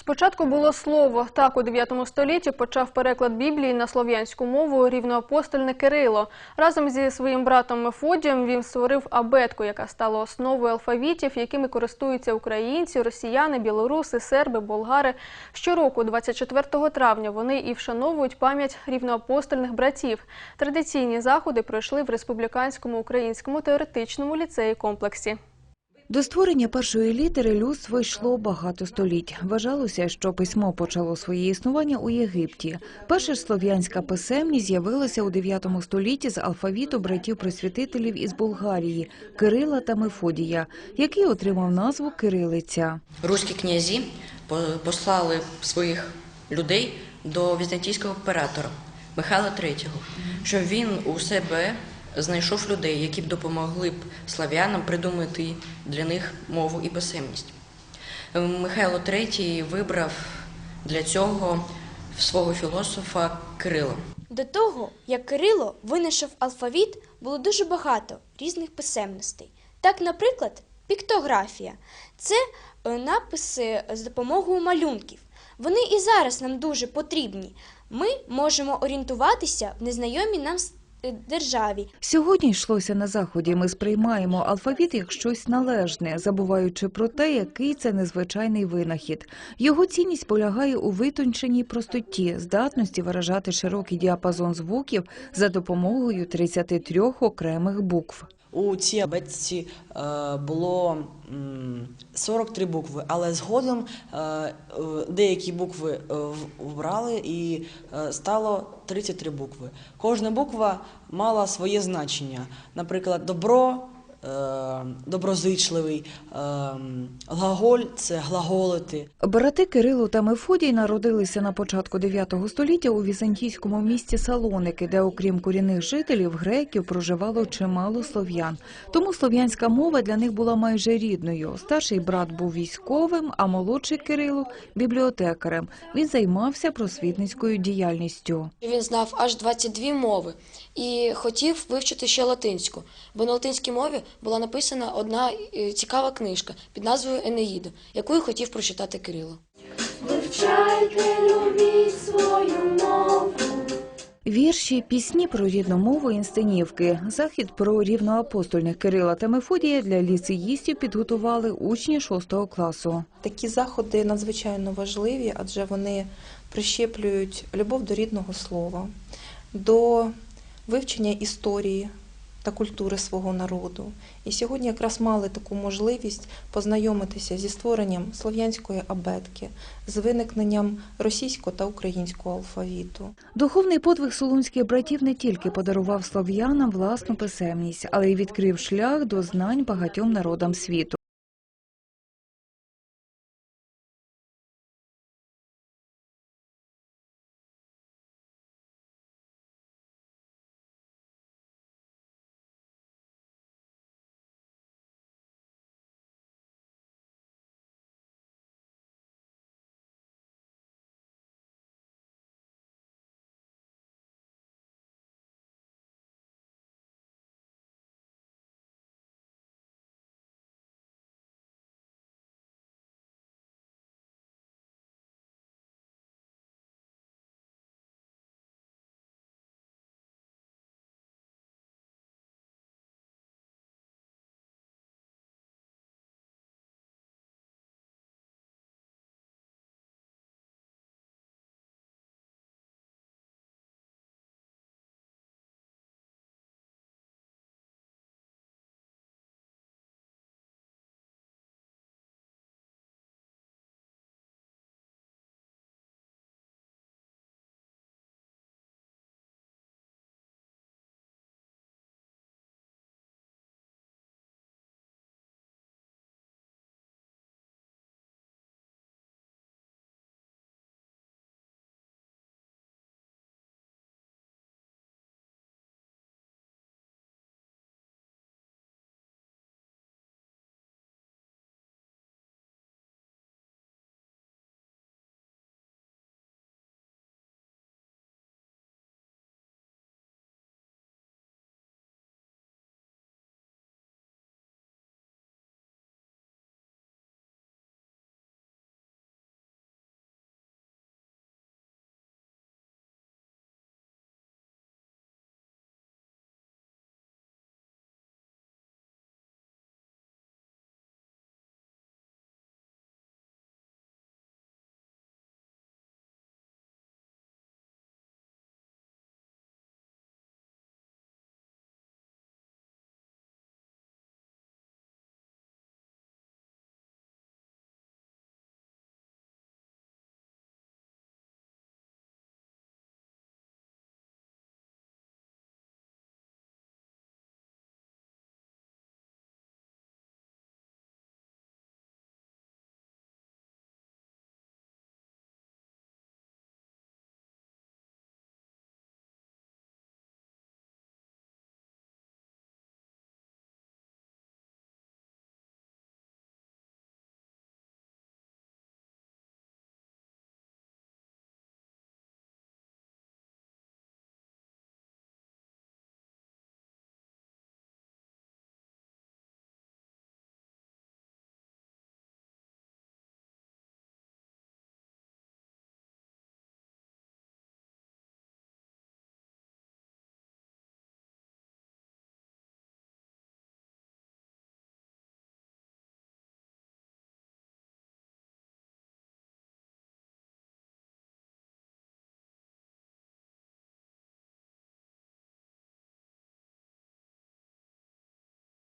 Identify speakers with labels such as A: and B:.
A: Спочатку було слово. Так, у 9 столітті почав переклад Біблії на слов'янську мову рівноапостольне Кирило. Разом зі своїм братом Мефодієм він створив абетку, яка стала основою алфавітів, якими користуються українці, росіяни, білоруси, серби, болгари. Щороку, 24 травня, вони і вшановують пам'ять рівноапостольних братів. Традиційні заходи пройшли в республіканському українському теоретичному ліцеї комплексі.
B: До створення першої літери людство йшло багато століть. Вважалося, що письмо почало своє існування у Єгипті. Перша ж слов'янська писемність з'явилася у 9 столітті з алфавіту братів-просвітителів із Болгарії Кирила та Мефодія, який отримав назву Кирилиця.
C: Руські князі по- послали своїх людей до візантійського оператора Михайла III, щоб він у себе знайшов людей, які б допомогли б слав'янам придумати для них мову і писемність. Е, Михайло III вибрав для цього свого філософа Кирила.
D: До того, як Кирило винайшов алфавіт, було дуже багато різних писемностей. Так, наприклад, піктографія це е, написи з допомогою малюнків. Вони і зараз нам дуже потрібні. Ми можемо орієнтуватися в незнайомій нам державі.
B: Сьогодні йшлося на заході. Ми сприймаємо алфавіт як щось належне, забуваючи про те, який це незвичайний винахід. Його цінність полягає у витонченій простоті, здатності виражати широкий діапазон звуків за допомогою 33 окремих букв.
E: У цій абетці е, було м, 43 букви, але згодом е, деякі букви е, вбрали і стало 33 букви. Кожна буква мала своє значення. Наприклад, добро, доброзичливий, е, глаголь це глаголити.
B: Брати Кирило та Мефодій народилися на початку 9 століття у візантійському місті Салоники, де, окрім корінних жителів, греків проживало чимало слов'ян. Тому слов'янська мова для них була майже рідною. Старший брат був військовим, а молодший Кирило – бібліотекарем. Він займався просвітницькою діяльністю.
F: Він знав аж 22 мови і хотів вивчити ще латинську, бо на латинській мові була написана одна е, цікава книжка під назвою Енеїда, яку й хотів прочитати Кирило. Вивчайте, любіть свою мову.
B: Вірші, пісні про рідну мову, інсценівки. Захід про рівноапостольних Кирила та Мефодія для ліцеїстів підготували учні 6 класу.
G: Такі заходи надзвичайно важливі, адже вони прищеплюють любов до рідного слова, до вивчення історії та культури свого народу. І сьогодні якраз мали таку можливість познайомитися зі створенням слов'янської абетки, з виникненням російського та українського алфавіту.
B: Духовний подвиг солунських братів не тільки подарував слов'янам власну писемність, але й відкрив шлях до знань багатьом народам світу.